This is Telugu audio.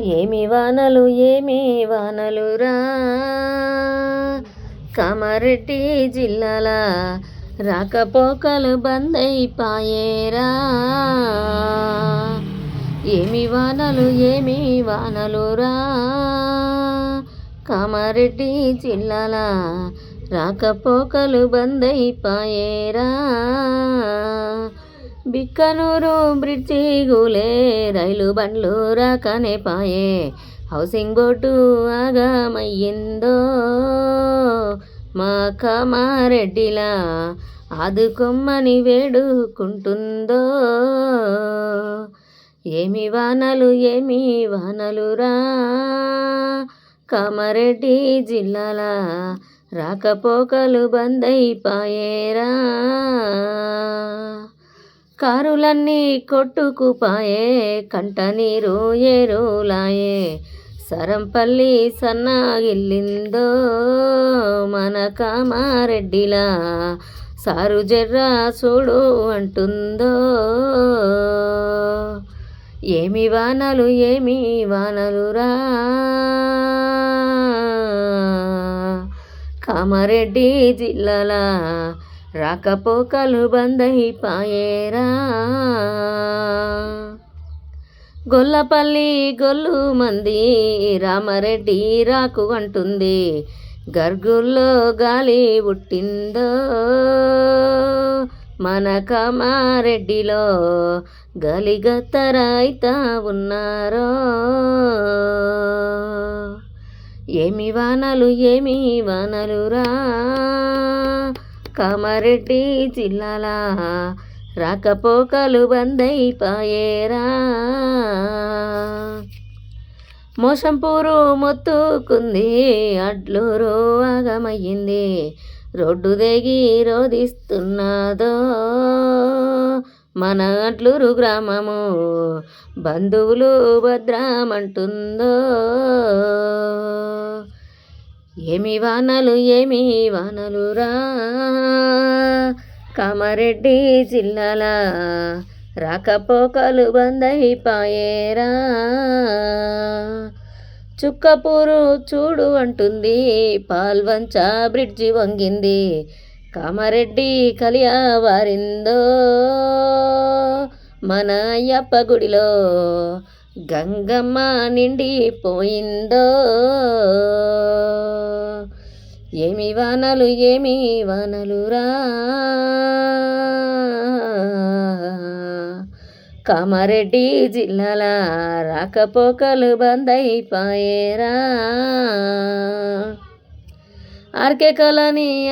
ఏమి వానలు ఏమి వానలురా? కామారెడ్డి జిల్లాల రాకపోకలు బంద్ అయిపాయేరా ఏమి వానలు ఏమి వానలురా? కామారెడ్డి జిల్లాల రాకపోకలు బంద్ అయిపాయేరా బిక్కనూరు బ్రిడ్జి గూలే రైలు బండ్లు రాకనే పాయే. హౌసింగ్ బోర్డు ఆగమయ్యిందో మా కమారెడ్డిలా ఆదుకొమ్మని వేడుకుంటుందో. ఏమి వానలు ఏమి వానలురా కామారెడ్డి జిల్లాల రాకపోకలు బందైపాయేరా కారులన్నీ కొట్టుకుపాయే కంట నీరు ఏరులాయే. సరంపల్లి సన్నాగిల్లిందో మన కామారెడ్డిలా. సారు జర్రా చూడు అంటుందో. ఏమి వానలు ఏమి వానలురా కామారెడ్డి జిల్లాల. రాకపోకలు బంద్ గొల్లపల్లి గొల్లు మంది రామారెడ్డి రాకు అంటుంది గర్గుల్లో గాలి పుట్టిందో మన కమారెడ్డిలో గలిగత్తరైతా ఉన్నారో. ఏమి వానలు ఏమి వానలురా. కామారెడ్డి జిల్లాల రాకపోకలు బందైపాయేరా మోసంపూరు మొత్తుకుంది అడ్లూరు ఆగమయ్యింది రోడ్డు దిగి రోధిస్తున్నదో. మన అడ్లూరు గ్రామము బంధువులు భద్రమంటుందో. ఏమి వానలు ఏమి వానలురా? కామారెడ్డి జిల్లాల రాకపోకలు బందైపాయేరా చుక్కపూరు చూడు అంటుంది పాల్వంచ బ్రిడ్జి వంగింది. కామారెడ్డి కలియా వారిందో మన అయ్యప్ప గుడిలో గంగమ్మ నిండిపోయిందో? ఏమి వానలు ఏమి వానలురా? కామారెడ్డి జిల్లాల రాకపోకలు బంద్ అయిపోయేరా ఆర్కే కళని